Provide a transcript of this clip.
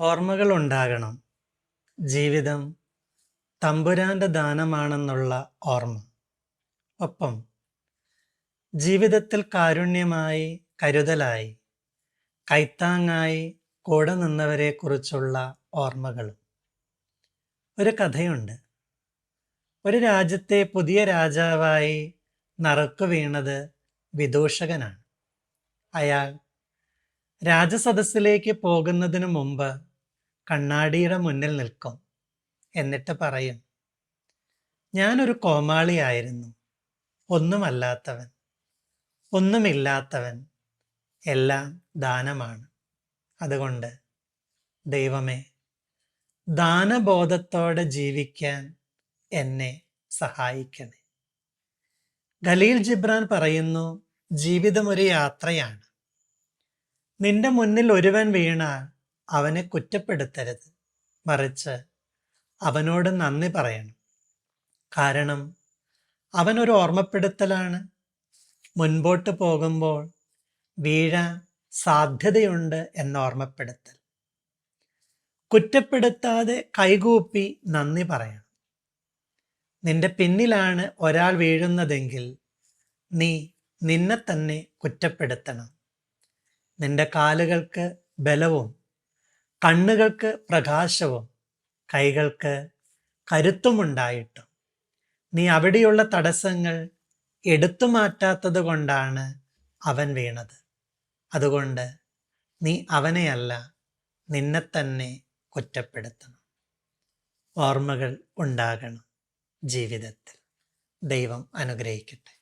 ഓർമ്മകൾ ഉണ്ടാകണം ജീവിതം തമ്പുരാന്റെ ദാനമാണെന്നുള്ള ഓർമ്മ. ഒപ്പം ജീവിതത്തിൽ കാരുണ്യമായി കരുതലായി കൈത്താങ്ങായി കൂടെ നിന്നവരെക്കുറിച്ചുള്ള ഓർമ്മകളും. ഒരു കഥയുണ്ട്. ഒരു രാജ്യത്തെ പുതിയ രാജാവായി നറുക്കു വീണത് വിദൂഷകനാണ്. അയാൾ രാജസദസ്സിലേക്ക് പോകുന്നതിനു മുമ്പ് കണ്ണാടിയുടെ മുന്നിൽ നിൽക്കും. എന്നിട്ട് പറയും ഞാനൊരു കോമാളിയായിരുന്നു. ഒന്നുമല്ലാത്തവൻ ഒന്നുമില്ലാത്തവൻ എല്ലാം ദാനമാണ്. അതുകൊണ്ട് ദൈവമേ ദാനബോധത്തോടെ ജീവിക്കാൻ എന്നെ സഹായിക്കണേ. ഖലീൽ ജിബ്രാൻ പറയുന്നു ജീവിതം ഒരു യാത്രയാണ്. നിന്റെ മുന്നിൽ ഒരുവൻ വീണാൽ അവനെ കുറ്റപ്പെടുത്തരുത്. മറിച്ച് അവനോട് നന്ദി പറയണം. കാരണം അവനൊരു ഓർമ്മപ്പെടുത്തലാണ്. മുൻപോട്ട് പോകുമ്പോൾ വീഴാൻ സാധ്യതയുണ്ട് എന്ന ഓർമ്മപ്പെടുത്തൽ കുറ്റപ്പെടുത്താതെ കൈകൂപ്പി നന്ദി പറയണം. നിന്റെ പിന്നിലാണ് ഒരാൾ വീഴുന്നതെങ്കിൽ നീ നിന്നെ തന്നെ കുറ്റപ്പെടുത്തണം. നിന്റെ കാലുകൾക്ക് ബലവും കണ്ണുകൾക്ക് പ്രകാശവും കൈകൾക്ക് കരുത്തുമുണ്ടായിട്ടും. നീ അവിടെയുള്ള തടസ്സങ്ങൾ എടുത്തു മാറ്റാത്തത് കൊണ്ടാണ് അവൻ വീണത്. അതുകൊണ്ട് നീ അവനെയല്ല നിന്നെ തന്നെ കുറ്റപ്പെടുത്തണം. ഓർമ്മകൾ ഉണ്ടാകണം ജീവിതത്തിൽ. ദൈവം അനുഗ്രഹിക്കട്ടെ.